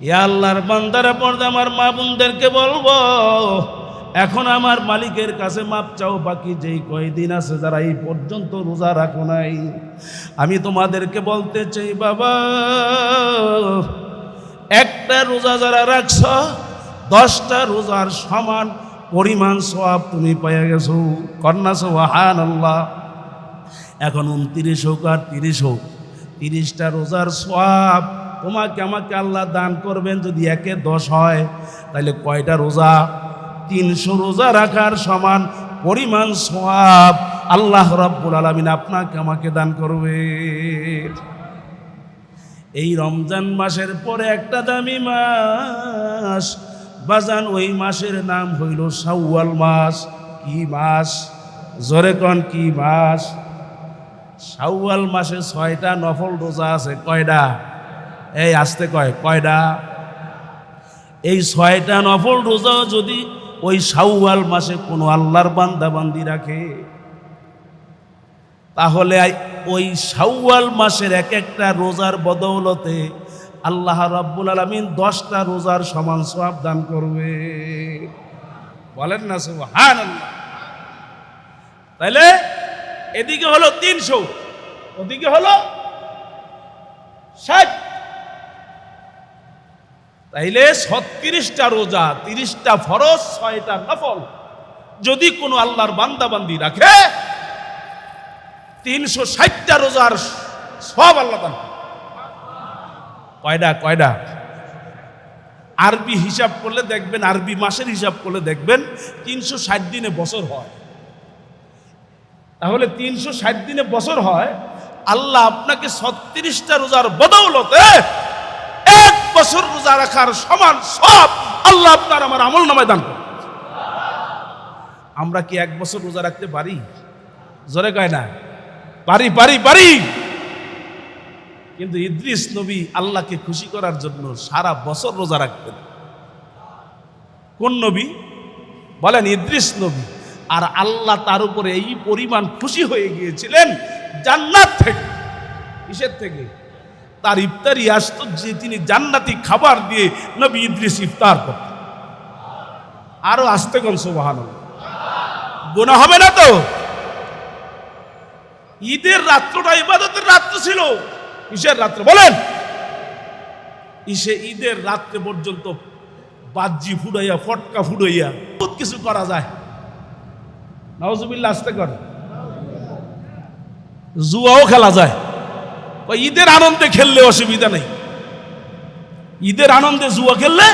এ আল্লাহর বান্দারা পর্দা আমার মা বোনদেরকে বলব, এখন আমার মালিকের কাছে মাপ চাও বাকি যেই কয়দিন আছে যারা এই পর্যন্ত রোজা রাখো নাই। আমি তোমাদেরকে বলতে চাই, বাবা, একটা রোজা যারা রাখছ, দশটা রোজার সমান পরিমাণ সব তুমি পেয়ে গেছো। কন্যা সোহান আল্লাহ এখন উনত্রিশ হোক আর তিরিশ হোক, তিরিশটা রোজার সব তোমাকে আমাকে আল্লাহ দান করবেন যদি একে দশ হয়, তাহলে কয়টা রোজা? তিনশো রোজা রাখার সমান পরিমাণ সব আল্লাহ রব্বুল আলমিন আপনাকে আমাকে দান করবে। এই রমজান মাসের পরে একটা দামি মাস, বাজান ওই মাসের নাম হইল শাওয়াল মাস। কি মাস? জোরে কন কি মাস? শাওয়াল মাসে ছয়টা নফল রোজা আছে, কয়টা? এই আসতে কয় কয়টা এই ছয়টা নফল রোজা যদি ওই শাওয়াল মাসে কোনো আল্লাহর বান্দা বান্দি রাখে, তাহলে ওই শাওয়াল মাসের এক একটা রোজার বদৌলতে আল্লাহ রাব্বুল আলমিন দশটা রোজার সমান সব দান করবে। বলেন না সুবহান আল্লাহ তাইলে এদিকে হলো তিনশো, ওদিকে হলো ষাট। তাইলে ছত্রিশটা রোজা, তিরিশটা ফরজ, ছয়টা নফল। যদি কোনো আল্লাহর বান্দাবান্দি রাখে, তিনশো ষাটটা রোজার সব আল্লাহ কয়ডা কয়ডা? আরবি হিসাব করলে দেখবেন, আরবি মাসের হিসাব করলে দেখবেন, তিনশো ষাট দিনে বছর হয়। তাহলে তিনশো ষাট দিনে বছর হয়, আল্লাহ আপনাকে ছত্রিশটা রোজার বদৌলতে বছর রোজা রাখার সমান সব আল্লাহ আপনার আমার আমল নামায় দান করে আমরা কি এক বছর রোজা রাখতে পারি? জোরে কয় না। পারি পারি পারি। কিন্তু ইদ্রিস নবী আল্লাহকে খুশি করার জন্য সারা বছর রোজা রাখতেন। কোন নবী? বলেন, ইদ্রিস নবী। আর আল্লাহ তার উপরে এই পরিমাণ খুশি হয়ে গিয়েছিলেন জান্নাত থেকে, কিসের থেকে? তার ইফতারি আসতো যে তিনি জান্নাতি খাবার দিয়ে নবী ইদ্রিস ইফতার করতেন। আরও আসতে কোন সোবাহান গোনা হবে না তো? ঈদের রাত্রটা ইবাদতের রাত্র ছিল। কিসের রাত্র? বলেন। ইসে ঈদের রাত্রে পর্যন্ত বাজ্জি ফুড়াইয়া, ফটকা ফুড়াইয়া বহুত কিছু করা যায়। নওয়াজুবিল্লা আসতে কর জুয়াও খেলা যায়। ওই ঈদের আনন্দে খেললে অসুবিধা নেই। ঈদের আনন্দে জুয়া খেললে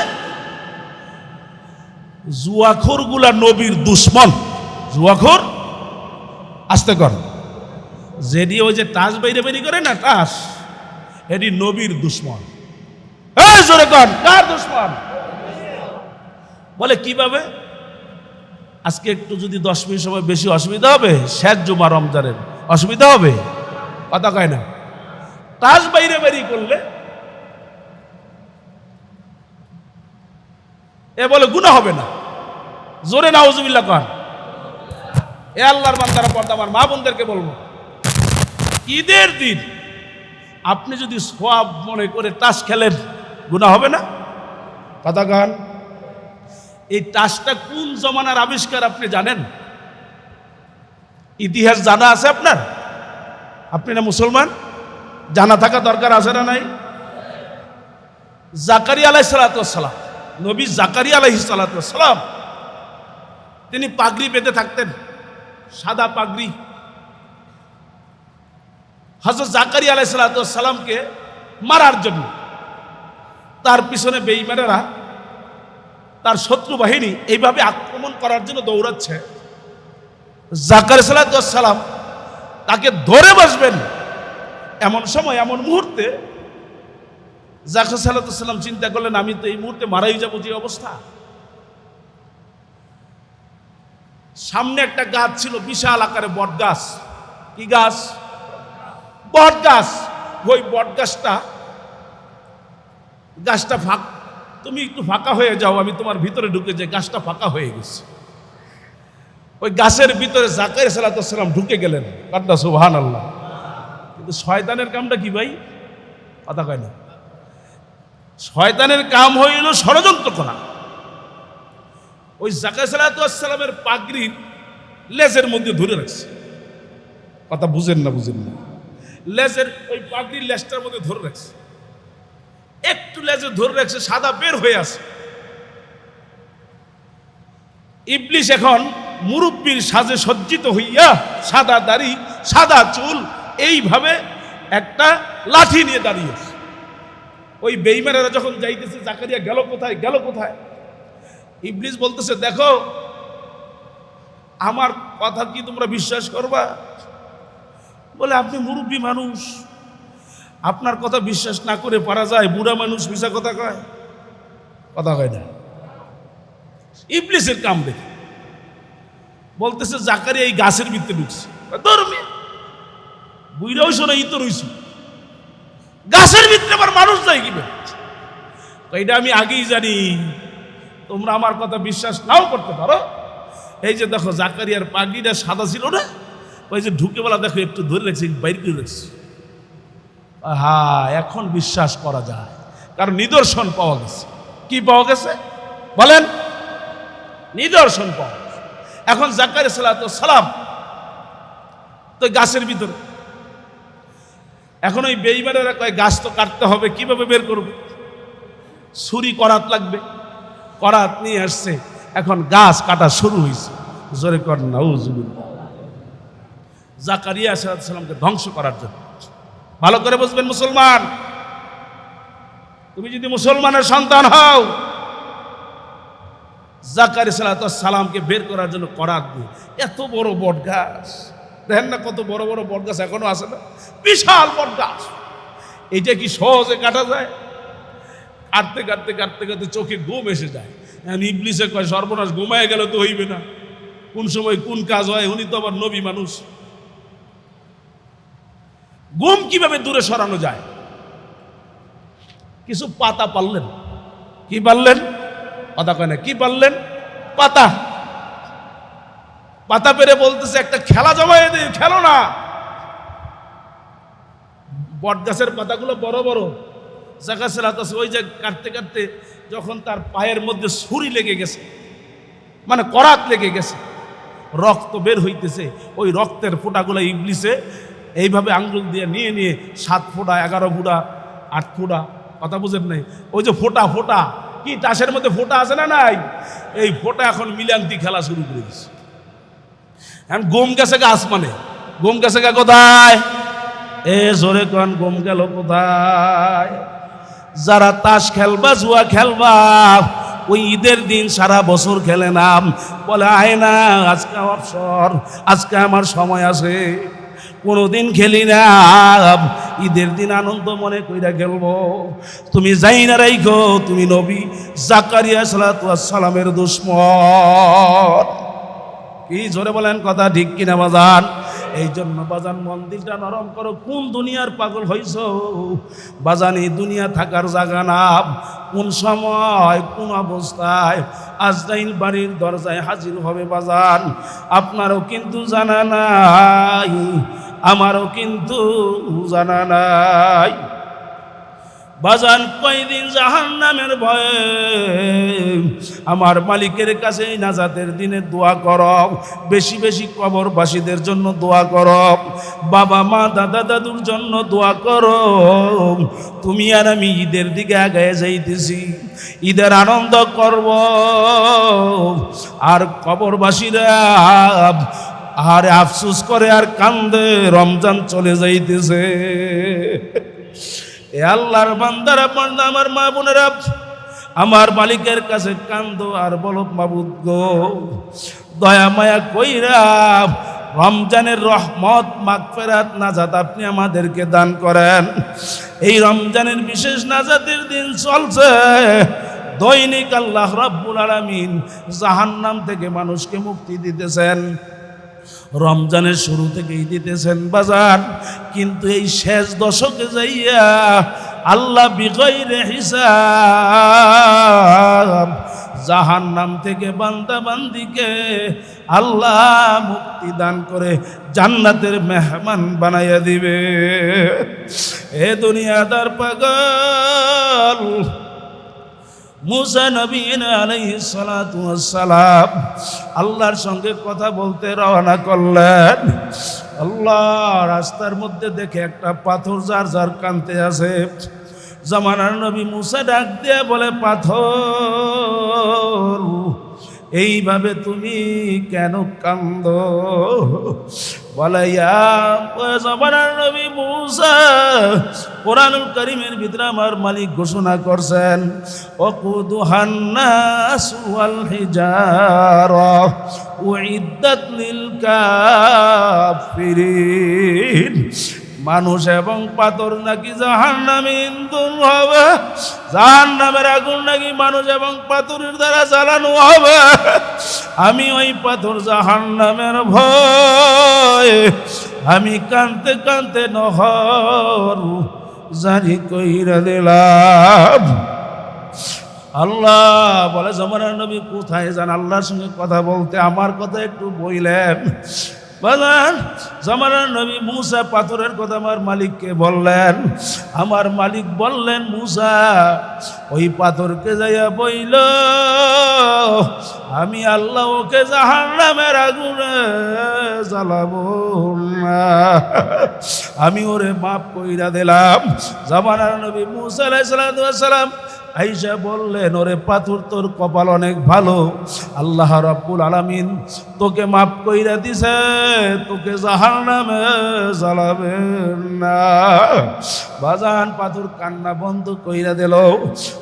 জুয়াখোরগুলা নবীর দুশ্মন। জুয়াখোর? আসতে কর। যেদি ওই যে টাস বাইরে বেরি করে না টাস এটি নবীর জোরে কার দুশ্মন? বলে, কীভাবে? আজকে একটু যদি দশ মিনিট সময় বেশি অসুবিধা হবে, শেষ জুমা রমজানের, অসুবিধা হবে? কথা কয় না। টাস বাইরে বেরি করলে এ বলে গুণা হবে না। জোরে না নাউজুবিল্লাহ কন এ আল্লাহর বান্দারা পর্দা আমার মা বোনদেরকে বলব, ঈদের দিন আপনি যদি সোয়াব মনে করে তাস খেলেন গুণা হবে না? কথা গান এই তাসটা কোন জমানার আবিষ্কার আপনি জানেন? ইতিহাস জানা আছে আপনার? আপনি না মুসলমান? জানা থাকা দরকার আছে না নাই? জাকারি আলাই সালাতাম নবী জাকারি আলাহি সালাতাম তিনি পাগড়ি পেতে থাকতেন, সাদা পাগড়ি। হজরত জাকারি আলাই সালাতামকে মারার জন্য তার পিছনে বেইমানেরা তার শত্রু বাহিনী এইভাবে আক্রমণ করার জন্য দৌড়াচ্ছে। জাকার সালাম তাকে ধরে বসবেন। এমন সময়, এমন মুহূর্তে জাকার সালাতাম চিন্তা করলেন, আমি তো এই মুহূর্তে মারাই যাব যে অবস্থা। সামনে একটা গাছ ছিল, বিশাল আকারে বট গাছ। কি গাছ? বট গাছ। ওই বট গাছটা গাছটা ফাঁক, তুমি একটু ফাঁকা হয়ে যাও, আমি তোমার ভিতরে ঢুকে যাই, গাছটা ফাঁকা হয়ে গেছে। ওই গাছের ভিতরে জাকাই সালাতাম ঢুকে গেলেন। কান্না সুবহান আল্লাহ কিন্তু শয়তানের কামটা কি ভাই? কথা কয় না। শয়তানের কাম হইল ষড়যন্ত্র করা ওই জাকা সালাতামের পাগড়ির লেজের মধ্যে ধরে রাখছে। কথা বুঝেন না বুঝেন না। লেজের ওই পাগড়ির লেজটার মধ্যে ধরে রাখছে। একটু লেজে ধরে রাখছে, সাদা বের হয়ে আছে। ইবলিশ এখন মুরব্বীর সাজে সজ্জিত হইয়া সাদা দাড়ি, সাদা চুল এইভাবে একটা লাঠি নিয়ে দাঁড়িয়েছে ওই বেইমানেরা যখন যাইতেছে, জাকারিয়া গেল কোথায় গেল কোথায়? ইবলিশ বলতেছে, দেখো, আমার কথা কি তোমরা বিশ্বাস করবা? বলে, আপনি মুরব্বী মানুষ। আপনার কথা বিশ্বাস না করে পারা যায়, বুড়া মানুষ মিশা কথা কয়? কথা কয় না। ইবলিসের কাম দেখে। বলতেছে জাকারি এই গাছের ভিতরে ঢুকছে। ধর্মে বুইরাও শোনা ই তো রইছি। গাছের ভিতরে আবার মানুষ যায় কি এটা আমি আগেই জানি। তোমরা আমার কথা বিশ্বাস নাও করতে পারো। এই যে দেখো, জাকারিয়ার পাগড়িটা সাদা ছিল না? ওই যে ঢুকে বলা দেখো, একটু ধরে রেখেছি বাইর করে রেখেছি। হ্যাঁ এখন বিশ্বাস করা যায়। কারণ নিদর্শন পাওয়া গেছে। কি পাওয়া গেছে? বলেন। নিদর্শন পাওয়া। এখন জাকারি সালাম। তো গাছের ভিতরে এখন ওই বেইমানেরা কয়, গাছ তো কাটতে হবে, কীভাবে বের করবে? ছুরি করাত লাগবে, করাত নিয়ে আসছে, এখন গাছ কাটা শুরু হয়েছে জোরে কর, নাউজুবিল্লাহ। জাকারিয়া সালামকে ধ্বংস করার জন্য। ভালো করে বুঝবেন মুসলমান। তুমি যদি মুসলমানের সন্তান হও জাকারি সালামকে বের করার জন্য করাত এত বড় বট গাছ দেখেন না কত বড় বড় বট গাছ এখনও আছে না? বিশাল বট গাছ। এটা কি সহজে কাটা যায়? কাটতে কাটতে কাটতে কাটতে চোখে ঘুম এসে যায়। এখন ইবলিসে কয়, সর্বনাশ ঘুমায় গেলে তো হইবে না। কোন সময় কোন কাজ হয়, উনি তো আবার নবী মানুষ। ঘুম কীভাবে দূরে সরানো যায়? কিছু পাতা পারলেন কি পারলেন পাতা কয় না, কি পারলেন পাতা। পাতা পেরে বলতেছে, একটা খেলা জমাই দিই খেলো না। বট গাছের পাতাগুলো বড় বড়। জায়গা সেলাতাছে ওই যে কাটতে কাটতে যখন তার পায়ের মধ্যে ছুরি লেগে গেছে মানে করাত লেগে গেছে, রক্ত বের হইতেছে। ওই রক্তের ফোঁটাগুলো ইবলিসে এইভাবে আঙ্গুল দিয়ে নিয়ে নিয়ে সাত ফোঁটা, এগারো ফুটা, আট ফোঁটা, কথা বুঝেন নাই? ওই যে ফোঁটা ফোঁটা, কি টাসের মধ্যে ফোঁটা আছে না নাই? এই ফোঁটা এখন মিলান্তি খেলা শুরু করে দিচ্ছে এখন গম গেছে গা আসমানে। গম গেছে গা কোথায়? এ জোরে কন গম গেল কোথায়? যারা তাস খেলবা, জুয়া খেলবা, ওই ঈদের দিন সারা বছর খেলে নাম। বলে, আয় না, আজকে অবসর আজকে আমার সময় আছে। কোনোদিন খেলি না। ঈদের দিন আনন্দ মনে কইরা খেলব। তুমি যাই না রাইখো, তুমি নবী জাকারিয়া সালামের দুশ্মন। কি জোরে বলেন কথা ঠিক কিনা বাজান? এই জন্য বাজান মন্দিরটা নরম করো, কোন দুনিয়ার পাগল হইছ? বাজান, এই দুনিয়া থাকার জায়গা না। কোন সময়, কোন অবস্থায় আজরাইল বাড়ির দরজায় হাজির হবে বাজান? আপনারও কিন্তু জানা নাই, আমারও কিন্তু জানা নাই। বাজান কয়দিন জাহান নামের ভয়ে আমার মালিকের কাছে নাজাতের দিনে দোয়া কর। বেশি বেশি কবরবাসীদের জন্য দোয়া কর। বাবা, মা, দাদা, দাদুর জন্য দোয়া কর। তুমি আর আমি ঈদের দিকে আগায় যাইতেছি। ঈদের আনন্দ করব। আর কবরবাসীরা আর আফসুস করে আর কান্দে, রমজান চলে যাইতেছে। এ আল্লাহর বান্দারা বান্দা আমার মা বোনেরা, আমার মালিকের কাছে কান্দ আর বলো, মাবুদ গো, দয়া মায়া কইরা রমজানের রহমত, মাগফেরাত, নাজাত আপনি আমাদেরকে দান করেন। এই রমজানের বিশেষ নাজাতের দিন চলছে। দৈনিক আল্লাহ রাব্বুল আলামিন জাহান্নাম থেকে মানুষকে মুক্তি দিতেছেন। রমজানের শুরু থেকেই দিতেছেন বাজার, কিন্তু এই শেষ দশকে যাইয়া আল্লাহ বিগৈরে হিসাব জাহান নাম থেকে বান্দা বান্দিকে আল্লাহ মুক্তি দান করে জান্নাতের মেহমান বানাইয়া দিবে। এ দুনিয়াদার পাগল মুসা নবীন আলাইহিস সালাতু ওয়াস সালাম আল্লাহর সঙ্গে কথা বলতে রওনা করলেন। আল্লাহ রাস্তার মধ্যে দেখে একটা পাথর যার যার কানতে আছে জামানার নবী মুসা ডাক দিয়ে বলে, পাথর, এইভাবে তুমি কেন কান্দ? বলে নবী মুসা কোরআনুল করিমের ভিতরে আমার মালিক ঘোষণা করছেন অকুদু হান্নাস ওয়াল হিজারা উইদ্দাত লিল কাফিরিন। মানুষ এবং পাথর নাকি জাহান নামে ইন্ধন হবে? জাহান নামের আগুন নাকি মানুষ এবং পাথরের দ্বারা জ্বালানো হবে? আমি ওই পাথর জাহান নামের ভয়। আমি কানতে কানতে নহর জারি কইরা দিলাম। আল্লাহ বলে, জমানার নবী কোথায় যান? আল্লাহর সঙ্গে কথা বলতে আমার কথা একটু বইলেন। বলেন, জমানার নবী মুসা পাথরের কথা আমার মালিককে বললেন। আমার মালিক বললেন, মুসা, ওই পাথরকে যাইয়া বইল। আমি আল্লাহ ওকে জাহান নামের আগুনে জ্বালাবো আমি ওরে মাফ কইরা দিলাম। জামানার নবী মুসা আলাইসালাম আইসা বললেন, ওরে পাথর, তোর কপাল অনেক ভালো। আল্লাহ রাব্বুল আলামিন তোকে মাফ কইরা দিছে, তোকে জাহার নামে জ্বালাবেন না। বাজান পাথর কান্না বন্ধ কইরা দিল।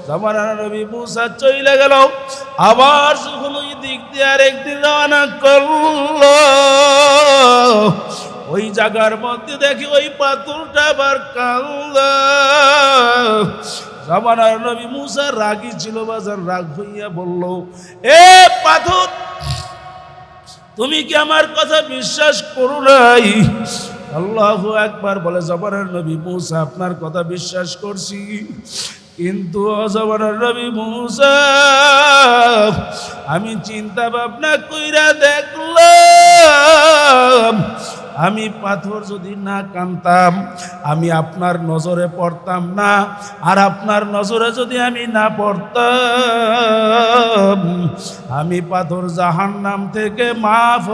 জামানার নবী মুসা চইলা গেল। আবার যখন দিক দিয়ে আর একদিন রওনা করল, ওই জায়গার মধ্যে দেখি ওই পাথরটা আবার কান্দা জামানার নবী মুসা রাগি ছিল বাজার রাগ হইয়া বলল, এ পাথর, তুমি কি আমার কথা বিশ্বাস করো নাই? আল্লাহ একবার বলে জবানের নবী মুসা, আপনার কথা বিশ্বাস করছি। কিন্তু অজবানের নবী মুসা, আমি চিন্তা ভাবনা কইরা দেখলাম আমি পাথর যদি না কানতাম আমি আপনার নজরে পড়তাম না। আর আপনার নজরে যদি আমি না পড়তাম, আমি পাথর জাহান নাম থেকে মাফ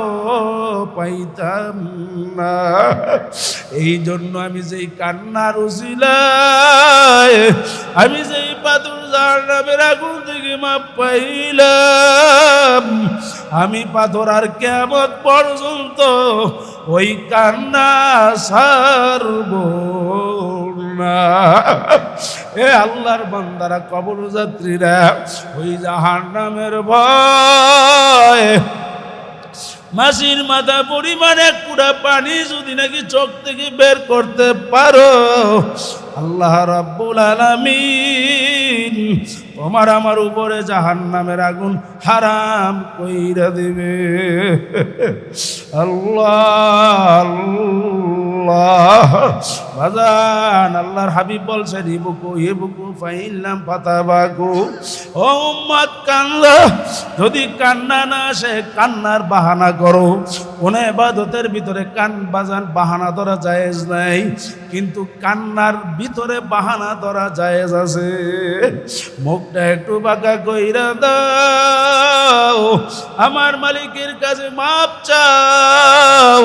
পাইতাম না। এই জন্য আমি যেই কান্নার উচিলায় আমি যেই পাথর জাহান নামের আগুন থেকে মাপ পাইলাম, আমি পাথর আর কেমন পর্যন্ত ওই কান্না সারব এ আল্লাহর বান্দারা কবর যাত্রীরা ওই জাহান নামের ভয়। মাসির মাথা পরিমাণে কুড়া পানি যদি নাকি চোখ থেকে বের করতে পারো, আল্লাহ রাব্বুল আলামিন তোমার আমার উপরে জাহান নামের আগুন হারাম কইরা দেবে। আল্লাহ আল্লাহ। আল্লাহর হাবিব বলছেন ইবুকু ইবুকু ফাইল্লাম ফাতাবাকু। ও উম্মত, কান্না, যদি কান্না না আসে, কান্নার বাহানা করো। কোন এবাদতের ভিতরে কান বাজান, বাহানা ধরা জায়েজ নাই। কিন্তু কান্নার ভিতরে বাহানা ধরা জায়েজ আছে। মুখটা একটু বাঁকা কইরা দাও। আমার মালিকের কাছে মাপ চাও।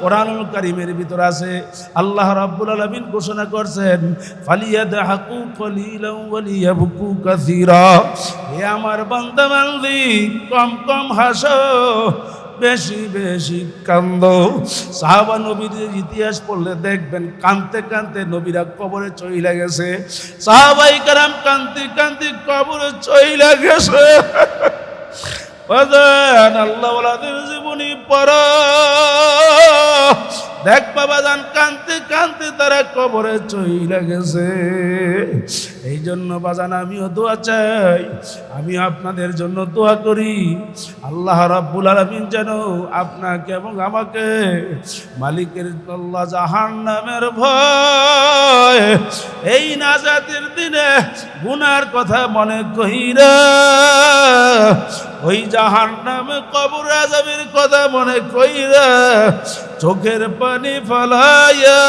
কোরআনুল কারিমের ভিতর আছে, আল্লাহ রাব্বুল আলামিন ঘোষণা করছেন, ফালিয়াদহাকু কলিলাও ওয়ালিয়াবকু কাসীরা। হে আমার বান্দা বান্দি কম কম হাসো, বেশি বেশি কান্দ। সাহাবা নবীদের ইতিহাস পড়লে দেখবেন কানতে কানতে নবীরা কবরে চইলা গেছে। সাহাবাই কারাম কান্তি কান্তি কবরে চইলা গেছে। আল্লাহ জীবনী পর দেখ বাবা যান কানতে কানতে তারা কবরে চইলা গেছে। এই জন্য বাজান, আমিও দোয়া চাই। আমি আপনাদের জন্য দোয়া করি। আল্লাহ রাব্বুল আলামিন যেন আপনাকে এবং আমাকে মালিকের আল্লাহ জাহান নামের ভয়, এই নাজাতের দিনে গুনার কথা মনে কহিরা ওই জাহান নামে কবর আজাবের কথা মনে কইরা চোখের পানি ফালাইয়া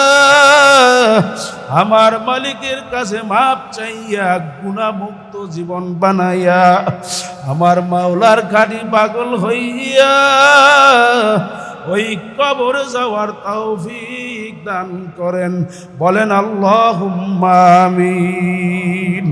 আমার মালিকের কাছে মাপ চাইয়া গুণামুক্ত জীবন বানাইয়া আমার মাওলার খাটি পাগল হইয়া ওই কবর যাওয়ার তৌফিক দান করেন। বলেন আল্লাহ আমিন।